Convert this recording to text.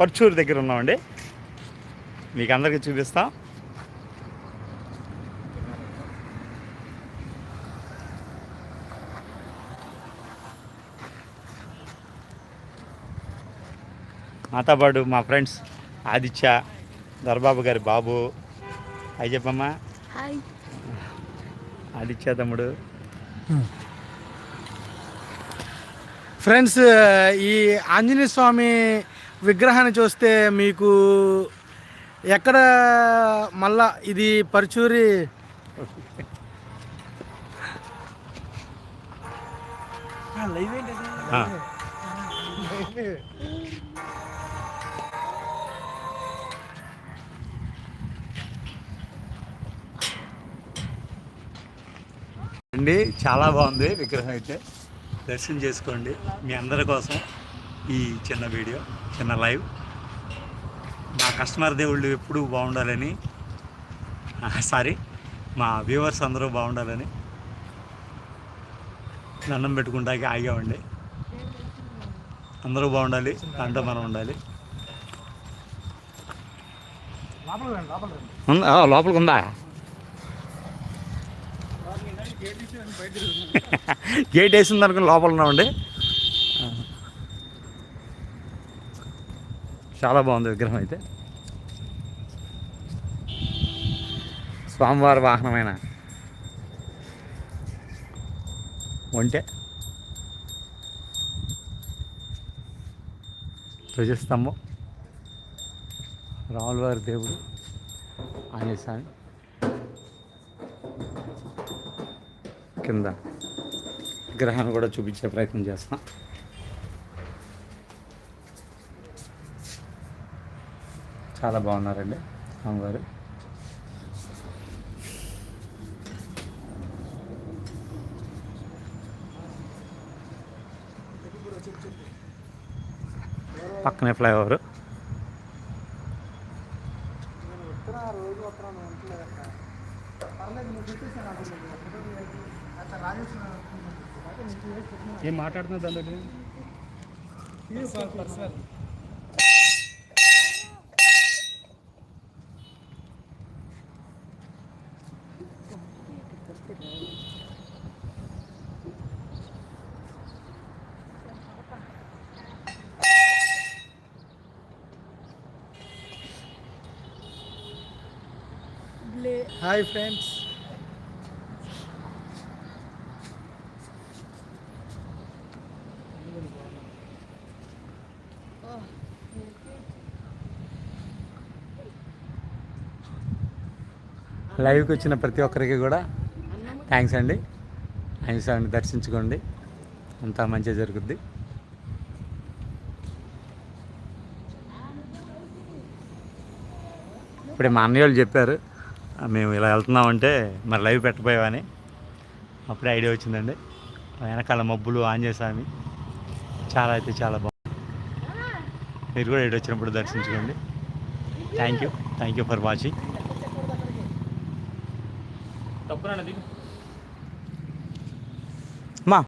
పర్చూరు దగ్గర ఉన్నామండి. మీకు అందరికీ చూపిస్తాం. మాతో పాటు మా ఫ్రెండ్స్ ఆదిత్య దొరబాబు గారి బాబు. అయి చెప్పమ్మా. హాయ్. ఆదిత్య తమ్ముడు. ఫ్రెండ్స్ ఈ ఆంజనేయ స్వామి విగ్రహాన్ని చూస్తే మీకు ఎక్కడ మళ్ళా ఇది పరుచూరి. అండి చాలా బాగుంది విగ్రహం అయితే. దర్శనం చేసుకోండి మీ అందరి కోసం. ఈ చిన్న వీడియో చిన్న లైవ్. మా కస్టమర్ దేవుళ్ళు ఎప్పుడూ బాగుండాలని సారీ మా వ్యూవర్స్ అందరూ బాగుండాలని దండం పెట్టుకుంటాకి ఆగామండి. అందరూ బాగుండాలి దాంట్లో మనం ఉండాలి. లోపలికి ఉందా? గేట్ వేసింది అనుకుని లోపల ఉన్నామండి. చాలా బాగుంది విగ్రహం అయితే. స్వామివారి వాహనమైన? ఒంటె. ధ్వజస్తంభం. రాములవారి దేవుడు ఆంజనేయ స్వామి. కింద విగ్రహాన్ని కూడా చూపించే ప్రయత్నం చేస్తాం చాలా బాగున్నారండి స్వామివారు. పక్కనే ఫ్లైఓవర్. ఏం మాట్లాడుతున్నా దాంట్లో హాయ్ ఫ్రెండ్స్. లైవ్కి వచ్చిన ప్రతి ఒక్కరికి కూడా థ్యాంక్స్ అండి. ఆయన స్వామిని దర్శించుకోండి. అంతా మంచిగా జరుగుద్ది. ఇప్పుడు మా అన్నయ్య వాళ్ళు చెప్పారు. మేము ఇలా వెళ్తున్నామంటే మరి లైవ్ పెట్టబోయామని అప్పుడే ఐడియా వచ్చిందండి. వెనకాల మబ్బులు ఆన్ స్వామి చాలా అయితే చాలా బాగుంది. మీరు కూడా ఇటు వచ్చినప్పుడు దర్శించుకోండి. Thank you thank you for watching తప్పునండి